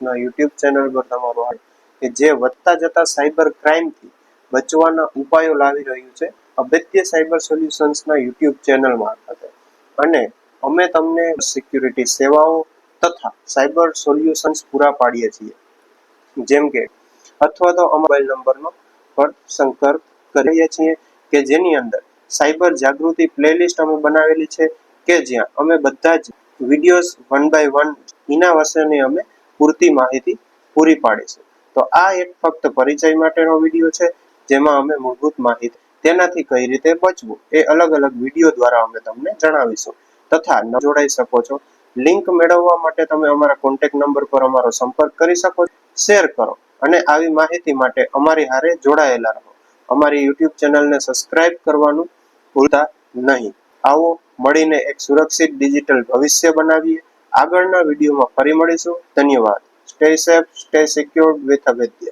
ના YouTube channel પર તમારું હાર્દ કે જે વધતા જતા સાયબર ક્રાઇમથી બચવાના ઉપાયો લાવી રહ્યું છે અભેદ્ય સાયબર સોલ્યુશન્સના યુટ્યુબ ચેનલ મારફતે. અને અમે તમને સિક્યુરિટી સેવાઓ તથા સાયબર સોલ્યુશન્સ પૂરા પાડીએ છીએ. જેમ કે, અથવા તો મોબાઈલ નંબરનો પર સંપર્ક કરીએ છીએ કે જેની અંદર સાયબર જાગૃતિ પ્લેલિસ્ટ અમે બનાવેલી છે કે જ્યાં અમે બધા જ વિડીયોઝ વન બાય વન એના વર્ષેની અમે પૂરતી માહિતી પૂરી પાડીશું તો આ એક ફક્ત પરિચય માટેનો વીડિયો છે, જેમાં અમે મૂળભૂત માહિતી તેનાથી કઈ રીતે બચવું એ અલગ અલગ વીડિયો દ્વારા અમે તમને જણાવીશું. તથા ન જોડાઈ શકો છો, લિંક મેળવવા માટે તમે અમારા કોન્ટેક્ટ નંબર પર અમારો સંપર્ક કરી શકો શેર કરો અને આવી માહિતી માટે અમારી હારે જોડાયેલા રહો. અમારી યુટ્યુબ ચેનલને સબસ્ક્રાઇબ કરવાનું ભૂલતા નહીં. આવો મળીને એક સુરક્ષિત ડિજિટલ ભવિષ્ય બનાવીએ. આગળના વિડીયોમાં ફરી મળીશું. ધન્યવાદ. Stay safe stay secured with Abhedya